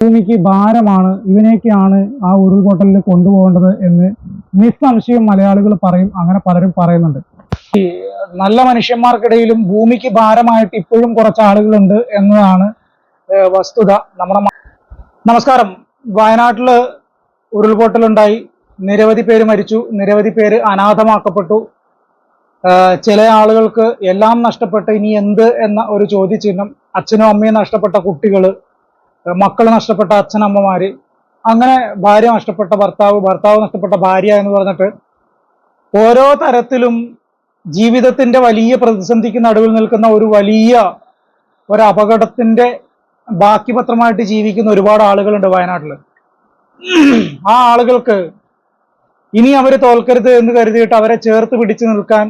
ഭൂമിക്ക് ഭാരമാണ് ഇവനെയൊക്കെയാണ് ആ ഉരുൾപൊട്ടലിൽ കൊണ്ടുപോകേണ്ടത് എന്ന് നിസ്സംശയം മലയാളികൾ പറയും അങ്ങനെ പലരും പറയുന്നുണ്ട്. നല്ല മനുഷ്യന്മാർക്കിടയിലും ഭൂമിക്ക് ഭാരമായിട്ട് ഇപ്പോഴും കുറച്ച് ആളുകളുണ്ട് എന്നതാണ് വസ്തുത നമ്മുടെ നമസ്കാരം. വയനാട്ടിൽ ഉരുൾപൊട്ടലുണ്ടായി നിരവധി പേര് മരിച്ചു നിരവധി പേര് അനാഥമാക്കപ്പെട്ടു. ചില ആളുകൾക്ക് എല്ലാം നഷ്ടപ്പെട്ട് ഇനി എന്ത് എന്ന ഒരു ചോദ്യചിഹ്നം അച്ഛനും അമ്മയും നഷ്ടപ്പെട്ട കുട്ടികൾ മക്കൾ നഷ്ടപ്പെട്ട അച്ഛനമ്മമാര് അങ്ങനെ ഭാര്യ നഷ്ടപ്പെട്ട ഭർത്താവ് ഭർത്താവ് നഷ്ടപ്പെട്ട ഭാര്യ എന്ന് പറഞ്ഞിട്ട് ഓരോ തരത്തിലും ജീവിതത്തിന്റെ വലിയ പ്രതിസന്ധിക്ക് നടുവിൽ നിൽക്കുന്ന ഒരു വലിയ ഒരു അപകടത്തിന്റെ ബാക്കി പത്രമായിട്ട് ജീവിക്കുന്ന ഒരുപാട് ആളുകളുണ്ട് വയനാട്ടിൽ ആ ആളുകൾക്ക് ഇനി അവർ തോൽക്കരുത് എന്ന് കരുതിയിട്ട് അവരെ ചേർത്ത് പിടിച്ചു നിൽക്കാൻ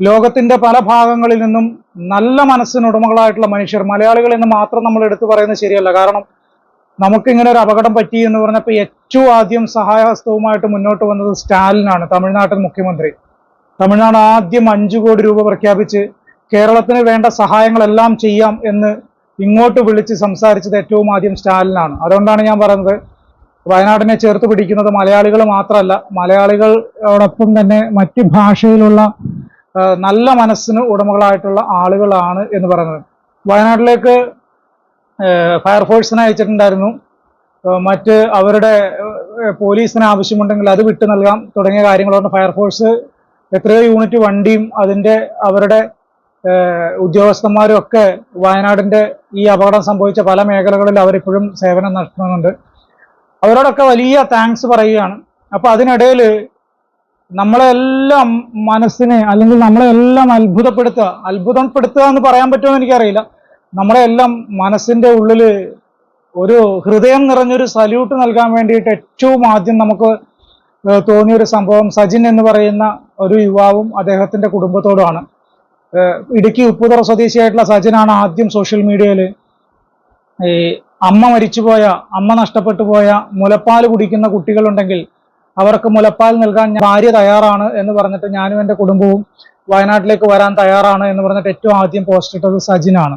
ലോകത്തിന്റെ പല ഭാഗങ്ങളിൽ നിന്നും നല്ല മനസ്സിന് ഉടമകളായിട്ടുള്ള മനുഷ്യർ മലയാളികൾ എന്ന് മാത്രം നമ്മൾ എടുത്തു പറയുന്നത് ശരിയല്ല. കാരണം നമുക്കിങ്ങനെ ഒരു അപകടം പറ്റി എന്ന് പറഞ്ഞപ്പോൾ ഏറ്റവും ആദ്യം സഹായഹസ്തവുമായിട്ട് മുന്നോട്ട് വന്നത് സ്റ്റാലിനാണ് തമിഴ്നാട്ടിൽ മുഖ്യമന്ത്രി. തമിഴ്നാട് ആദ്യം അഞ്ചു കോടി രൂപ പ്രഖ്യാപിച്ച് കേരളത്തിന് വേണ്ട സഹായങ്ങളെല്ലാം ചെയ്യാം എന്ന് ഇങ്ങോട്ട് വിളിച്ച് സംസാരിച്ചത് ഏറ്റവും ആദ്യം സ്റ്റാലിനാണ്. അതുകൊണ്ടാണ് ഞാൻ പറയുന്നത് വയനാടിനെ ചേർത്ത് പിടിക്കുന്നത് മലയാളികൾ മാത്രമല്ല. മലയാളികളോടൊപ്പം തന്നെ മറ്റ് ഭാഷയിലുള്ള നല്ല മനസ്സിന് ഉടമകളായിട്ടുള്ള ആളുകളാണ് എന്ന് പറയുന്നത്. വയനാട്ടിലേക്ക് ഫയർഫോഴ്സിനെ അയച്ചിട്ടുണ്ടായിരുന്നു. മറ്റ് അവരുടെ പോലീസിന് ആവശ്യമുണ്ടെങ്കിൽ അത് വിട്ടു നൽകാം തുടങ്ങിയ കാര്യങ്ങളുണ്ട് ഫയർഫോഴ്സ് എത്രയോ യൂണിറ്റ് വണ്ടിയും അതിന്റെ അവരുടെ ഉദ്യോഗസ്ഥന്മാരും ഒക്കെ വയനാടിന്റെ ഈ അപകടം സംഭവിച്ച പല മേഖലകളിൽ അവരിപ്പോഴും സേവനം നടത്തുന്നുണ്ട്. അവരോടൊക്കെ വലിയ താങ്ക്സ് പറയുകയാണ്. അപ്പോൾ അതിനിടയിൽ നമ്മളെല്ലാം മനസ്സിനെ അല്ലെങ്കിൽ നമ്മളെല്ലാം അത്ഭുതപ്പെടുത്തുക. അത്ഭുതപ്പെടുത്തുക എന്ന് പറയാൻ പറ്റുമോ എനിക്കറിയില്ല. നമ്മളെല്ലാം മനസ്സിന്റെ ഉള്ളിൽ ഒരു ഹൃദയം നിറഞ്ഞൊരു സല്യൂട്ട് നൽകാൻ വേണ്ടിയിട്ട് ഏറ്റവും ആദ്യം നമുക്ക് തോന്നിയൊരു സംഭവം സജിൻ എന്ന് പറയുന്ന ഒരു യുവാവും അദ്ദേഹത്തിന്റെ കുടുംബത്തോടുമാണ്. ഇടുക്കി ഉപ്പുതറ സ്വദേശിയായിട്ടുള്ള സജിനാണ് ആദ്യം സോഷ്യൽ മീഡിയയിൽ ഈ അമ്മ മരിച്ചുപോയ അമ്മ നഷ്ടപ്പെട്ടു പോയ മുലപ്പാൽ കുടിക്കുന്ന കുട്ടികളുണ്ടെങ്കിൽ അവർക്ക് മുലപ്പാൽ നൽകാൻ ഭാര്യ തയ്യാറാണ് എന്ന് പറഞ്ഞിട്ട് ഞാനും എന്റെ കുടുംബവും വയനാട്ടിലേക്ക് വരാൻ തയ്യാറാണ് എന്ന് പറഞ്ഞിട്ട് ഏറ്റവും ആദ്യം പോസ്റ്റ് ഇട്ടത് സജിനാണ്.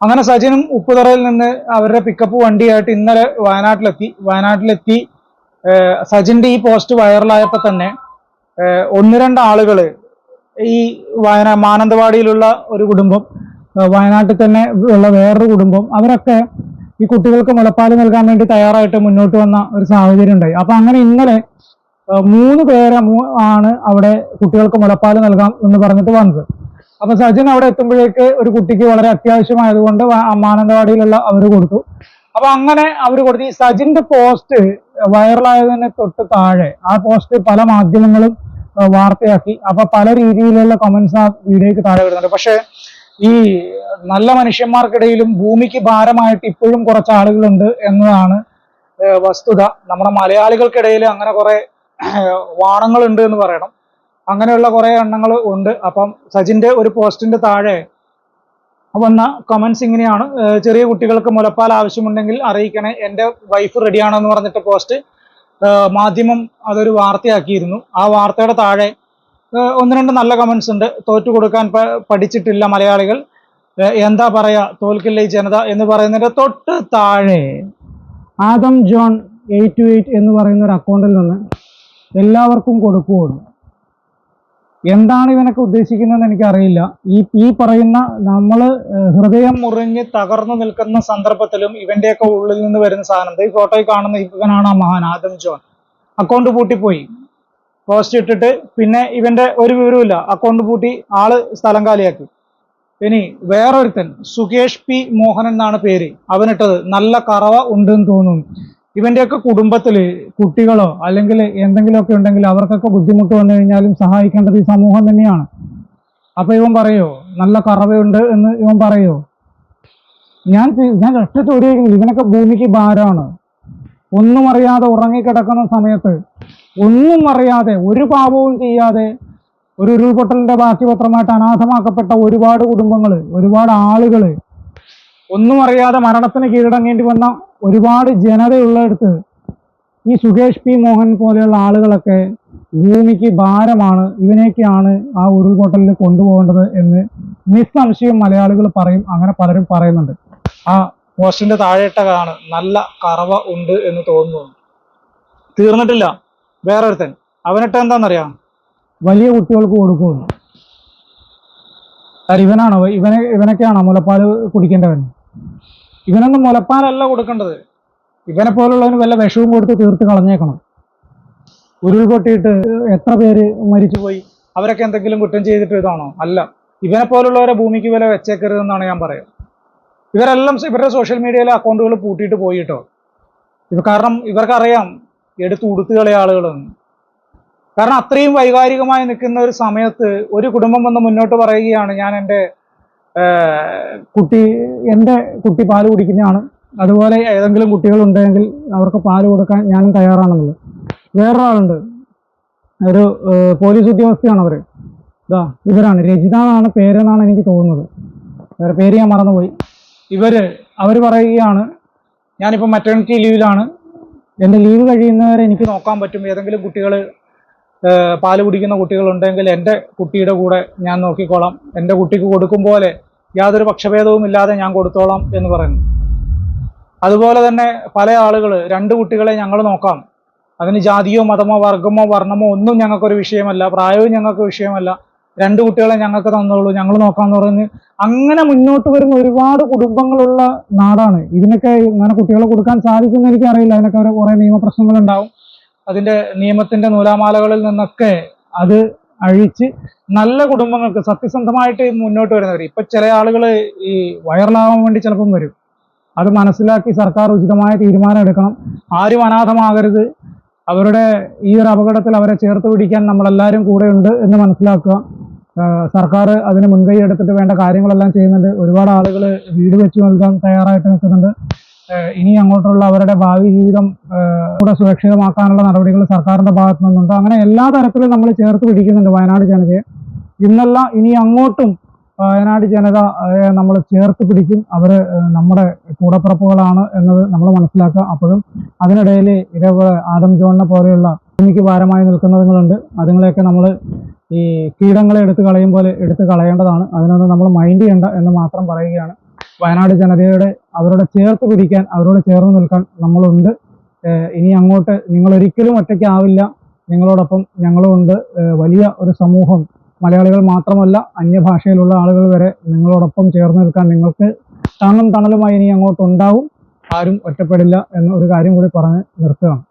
അങ്ങനെ സജിനും ഉപ്പുതറയിൽ നിന്ന് അവരുടെ പിക്കപ്പ് വണ്ടിയായിട്ട് ഇന്നലെ വയനാട്ടിലെത്തി. വയനാട്ടിലെത്തി സജിന്റെ ഈ പോസ്റ്റ് വൈറലായപ്പോൾ തന്നെ ഒന്ന് രണ്ട് ആളുകൾ ഈ വയനാ മാനന്തവാടിയിലുള്ള ഒരു കുടുംബം വയനാട്ടിൽ തന്നെ ഉള്ള വേറൊരു കുടുംബം അവരൊക്കെ ഈ കുട്ടികൾക്ക് മുലപ്പാൽ നൽകാൻ വേണ്ടി തയ്യാറായിട്ട് മുന്നോട്ട് വന്ന ഒരു സാഹചര്യം ഉണ്ടായി അപ്പൊ അങ്ങനെ ഇന്നലെ മൂന്ന് പേരെ ആണ് അവിടെ കുട്ടികൾക്ക് മുലപ്പാൽ നൽകാം എന്ന് പറഞ്ഞിട്ട് വന്നത്. അപ്പൊ സജിൻ അവിടെ എത്തുമ്പോഴേക്ക് ഒരു കുട്ടിക്ക് വളരെ അത്യാവശ്യമായതുകൊണ്ട് മാനന്തവാടിയിലുള്ള അവർ കൊടുത്തു. അപ്പൊ അങ്ങനെ അവർ കൊടുത്തു. ഈ സജിന്റെ പോസ്റ്റ് വൈറലായതിന് തൊട്ട് താഴെ ആ പോസ്റ്റ് പല മാധ്യമങ്ങളും വാർത്തയാക്കി. അപ്പൊ പല രീതിയിലുള്ള കമന്റ്സ് ആ വീഡിയോക്ക് താഴെ വരുന്നുണ്ട്. പക്ഷെ ഈ നല്ല മനുഷ്യന്മാർക്കിടയിലും ഭൂമിക്ക് ഭാരമായിട്ട് ഇപ്പോഴും കുറച്ച് ആളുകളുണ്ട് എന്നതാണ് വസ്തുത. നമ്മുടെ മലയാളികൾക്കിടയിൽ അങ്ങനെ കുറെ വാണങ്ങളുണ്ട് എന്ന് പറയണം. അങ്ങനെയുള്ള കുറെ എണ്ണങ്ങൾ ഉണ്ട്. അപ്പം സജിന്റെ ഒരു പോസ്റ്റിന്റെ താഴെ വന്ന കമന്റ്സ് ഇങ്ങനെയാണ്. ചെറിയ കുട്ടികൾക്ക് മുലപ്പാൽ ആവശ്യമുണ്ടെങ്കിൽ അറിയിക്കണേ. എന്റെ വൈഫ് റെഡിയാണെന്ന് പറഞ്ഞിട്ട് പോസ്റ്റ് മാധ്യമം അതൊരു വാർത്തയാക്കിയിരുന്നു. ആ വാർത്തയുടെ താഴെ ഒന്ന് രണ്ട് നല്ല കമൻസ് ഉണ്ട്. തോറ്റു കൊടുക്കാൻ പഠിച്ചിട്ടില്ല മലയാളികൾ. എന്താ പറയാ തോൽക്കില്ല ഈ ജനത എന്ന് പറയുന്നതിന്റെ തൊട്ട് താഴെ Adam John eight two eight എന്ന് പറയുന്ന ഒരു അക്കൗണ്ടിൽ നിന്ന് എല്ലാവർക്കും കൊടുക്കുകയാണ് എന്താണ് ഇവനൊക്കെ ഉദ്ദേശിക്കുന്നതെന്ന് എനിക്കറിയില്ല. ഈ ഈ പറയുന്ന നമ്മൾ ഹൃദയം മുറിഞ്ഞ് തകർന്നു നിൽക്കുന്ന സന്ദർഭത്തിലും ഇവന്റെയൊക്കെ ഉള്ളിൽ നിന്ന് വരുന്ന സാധനം. ഈ ഫോട്ടോയിൽ കാണുന്ന ഇവനാണ് ആ മഹാൻ ആദം ജോൺ. അക്കൗണ്ട് പൂട്ടിപ്പോയി. പോസ്റ്റ് ഇട്ടിട്ട് പിന്നെ ഇവന്റെ ഒരു വിവരവുമില്ല. അക്കൗണ്ട് പൂട്ടി ആൾ സ്ഥലം കാലിയാക്കി. ഇനി വേറൊരുത്തൻ സുകേഷ് പി മോഹൻ എന്നാണ് പേര്. അവനിട്ടത് നല്ല കറവ ഉണ്ടെന്ന് തോന്നുന്നു. ഇവന്റെയൊക്കെ കുടുംബത്തിൽ കുട്ടികളോ അല്ലെങ്കിൽ എന്തെങ്കിലുമൊക്കെ ഉണ്ടെങ്കിൽ അവർക്കൊക്കെ ബുദ്ധിമുട്ട് വന്നു കഴിഞ്ഞാലും സഹായിക്കേണ്ടത് ഈ സമൂഹം തന്നെയാണ്. അപ്പൊ ഇവൻ പറയോ നല്ല കറവയുണ്ട് എന്ന് ഇവൻ പറയോ? ഞാൻ ഞാൻ ചോദ്യം ഇവനൊക്കെ ഭൂമിക്ക് ഭാരമാണ്. ഒന്നും അറിയാതെ ഉറങ്ങിക്കിടക്കുന്ന സമയത്ത് ഒന്നും അറിയാതെ ഒരു പാപവും ചെയ്യാതെ ഒരു ഉരുൾപൊട്ടലിന്റെ ബാക്കി പത്രമായിട്ട് അനാഥമാക്കപ്പെട്ട ഒരുപാട് കുടുംബങ്ങൾ ഒരുപാട് ആളുകൾ ഒന്നും അറിയാതെ മരണത്തിന് കീഴടങ്ങേണ്ടി വന്ന ഒരുപാട് ജനതയുള്ളടുത്ത് ഈ സുകേഷ് പി. മോഹൻ പോലെയുള്ള ആളുകളൊക്കെ ഭൂമിക്ക് ഭാരമാണ് ഇവനെയൊക്കെയാണ് ആ ഉരുൾപൊട്ടലിൽ കൊണ്ടുപോകേണ്ടത് എന്ന് നിസ്സംശയം മലയാളികൾ പറയും അങ്ങനെ പലരും പറയുന്നുണ്ട്. ആ പോസ്റ്റിന്റെ താഴെട്ടകാണ് നല്ല കറവ ഉണ്ട് എന്ന് തോന്നുന്നു. തീർന്നിട്ടില്ല. വേറൊരുത്തൻ. അവനിട്ട് എന്താണെന്നറിയാം വലിയ കുട്ടികൾക്ക് കൊടുക്കും. ഇവനാണോ ഇവനെ ഇവനൊക്കെയാണോ മുലപ്പാൽ കുടിക്കേണ്ടവൻ? ഇവനൊന്നും മുലപ്പാലല്ല കൊടുക്കേണ്ടത്. ഇവനെ പോലുള്ളവന് വല്ല വിഷവും കൊടുത്ത് തീർത്ത് കളഞ്ഞേക്കണം. ഉരുൾപൊട്ടിയിട്ട് എത്ര പേര് മരിച്ചുപോയി? അവരൊക്കെ എന്തെങ്കിലും കുറ്റം ചെയ്തിട്ട് ഇതാണോ? അല്ല. ഇവനെ പോലുള്ളവരെ ഭൂമിക്ക് വില വെച്ചേക്കരുതെന്നാണ് ഞാൻ പറയുക. ഇവരെല്ലാം ഇവരുടെ സോഷ്യൽ മീഡിയയിലെ അക്കൗണ്ടുകൾ പൂട്ടിയിട്ട് പോയിട്ടോ ഇത് കാരണം ഇവർക്കറിയാം എടുത്ത് ഉടുത്തുകളെ ആളുകളൊന്നും കാരണം അത്രയും വൈകാരികമായി നിൽക്കുന്ന ഒരു സമയത്ത് ഒരു കുടുംബം വന്ന് മുന്നോട്ട് പറയുകയാണ് ഞാൻ എന്റെ കുട്ടി എന്റെ കുട്ടി പാൽ കുടിക്കുന്നതാണ്. അതുപോലെ ഏതെങ്കിലും കുട്ടികൾ ഉണ്ടെങ്കിൽ അവർക്ക് പാൽ കൊടുക്കാൻ ഞാനും തയ്യാറാണെന്നുള്ളത്. വേറൊരാളുണ്ട്. ഒരു പോലീസ് ഉദ്യോഗസ്ഥയാണ് അവർ ഇതാ ഇവരാണ്. രചിത എന്നാണ് പേരെന്നാണ് എനിക്ക് തോന്നുന്നത്. വേറെ പേര് ഞാൻ മറന്നുപോയി. ഇവർ അവർ പറയുകയാണ് ഞാനിപ്പോൾ മറ്റേണിറ്റി ലീവിലാണ് എന്റെ ലീവ് കഴിയുന്നവരെ എനിക്ക് നോക്കാൻ പറ്റും. ഏതെങ്കിലും കുട്ടികൾ പാൽ കുടിക്കുന്ന കുട്ടികളുണ്ടെങ്കിൽ എന്റെ കുട്ടിയുടെ കൂടെ ഞാൻ നോക്കിക്കോളാം. എന്റെ കുട്ടിക്ക് കൊടുക്കും പോലെ യാതൊരു പക്ഷഭേദവും ഇല്ലാതെ ഞാൻ കൊടുത്തോളാം എന്ന് പറയുന്നു. അതുപോലെ തന്നെ പല ആളുകൾ രണ്ട് കുട്ടികളെ ഞങ്ങൾ നോക്കാം. അതിന് ജാതിയോ മതമോ വർഗമോ വർണമോ ഒന്നും ഞങ്ങൾക്കൊരു വിഷയമല്ല. പ്രായവും ഞങ്ങൾക്ക് വിഷയമല്ല. രണ്ട് കുട്ടികളെ ഞങ്ങൾക്ക് തന്നോളൂ ഞങ്ങൾ നോക്കാന്ന് പറഞ്ഞ് അങ്ങനെ മുന്നോട്ട് വരുന്ന ഒരുപാട് കുടുംബങ്ങളുള്ള നാടാണ്. ഇതിനൊക്കെ ഇങ്ങനെ കുട്ടികളെ കൊടുക്കാൻ സാധിക്കുമെന്ന് എനിക്കറിയില്ല. അതിനൊക്കെ ഒരു കുറേ നിയമപ്രശ്നങ്ങളുണ്ടാവും. അതിന്റെ നിയമത്തിന്റെ നൂലാമാലകളിൽ നിന്നൊക്കെ അത് അഴിച്ച് നല്ല കുടുംബങ്ങൾക്ക് സത്യസന്ധമായിട്ട് മുന്നോട്ട് വരുന്നവർ ഇപ്പൊ ചില ആളുകൾ ഈ വൈറലാവാൻ വേണ്ടി ചിലപ്പം വരും. അത് മനസ്സിലാക്കി സർക്കാർ ഉചിതമായ തീരുമാനം എടുക്കണം. ആരും അനാഥമാകരുത്. അവരുടെ ഈ ഒരു അപകടത്തിൽ അവരെ ചേർത്ത് പിടിക്കാൻ നമ്മളെല്ലാവരും കൂടെയുണ്ട് എന്ന് മനസ്സിലാക്കുക. സർക്കാർ അതിന് മുൻകൈ എടുത്തിട്ട് വേണ്ട കാര്യങ്ങളെല്ലാം ചെയ്യുന്നുണ്ട്. ഒരുപാട് ആളുകൾ വീട് വെച്ച് നൽകാൻ തയ്യാറായിട്ട് നിൽക്കുന്നുണ്ട്. ഇനി അങ്ങോട്ടുള്ള അവരുടെ ഭാവി ജീവിതം കൂടെ സുരക്ഷിതമാക്കാനുള്ള നടപടികൾ സർക്കാരിന്റെ ഭാഗത്തു നിന്നുണ്ട്. അങ്ങനെ എല്ലാ തരത്തിലും നമ്മൾ ചേർത്ത് പിടിക്കുന്നുണ്ട് വയനാട് ജനതയെ. ഇന്നല്ല ഇനി അങ്ങോട്ടും വയനാട് ജനത നമ്മൾ ചേർത്ത് പിടിക്കും. ആഹ് നമ്മുടെ കൂടപ്പിറപ്പുകളാണ് എന്നത് നമ്മൾ മനസ്സിലാക്കുക. അപ്പോഴും അതിനിടയിൽ ഇതേപോലെ ആദം ജോണിനെ പോലെയുള്ള ഭൂമിക്ക് ഭാരമായി നിൽക്കുന്നതുങ്ങളുണ്ട് അതുങ്ങളെയൊക്കെ നമ്മൾ ഈ കീടങ്ങളെ എടുത്ത് കളയും പോലെ എടുത്ത് കളയേണ്ടതാണ്. അതിനൊന്നും നമ്മൾ മൈൻഡ് ചെയ്യേണ്ട എന്ന് മാത്രം പറയുകയാണ്. വയനാട് ജനതയുടെ അവരോട് ചേർത്ത് പിടിക്കാൻ അവരോട് ചേർന്ന് നിൽക്കാൻ നമ്മളുണ്ട്. ഇനി അങ്ങോട്ട് നിങ്ങൾ ഒരിക്കലും ഒറ്റയ്ക്കാവില്ല. നിങ്ങളോടൊപ്പം ഞങ്ങളുമുണ്ട് വലിയ ഒരു സമൂഹം. മലയാളികൾ മാത്രമല്ല അന്യഭാഷയിലുള്ള ആളുകൾ വരെ നിങ്ങളോടൊപ്പം ചേർന്ന് നിൽക്കാൻ നിങ്ങൾക്ക് തണലും തണലുമായി ഇനി അങ്ങോട്ട് ഉണ്ടാവും ആരും ഒറ്റപ്പെടില്ല എന്ന ഒരു കാര്യം കൂടി പറഞ്ഞ് നിർത്തുകയാണ്.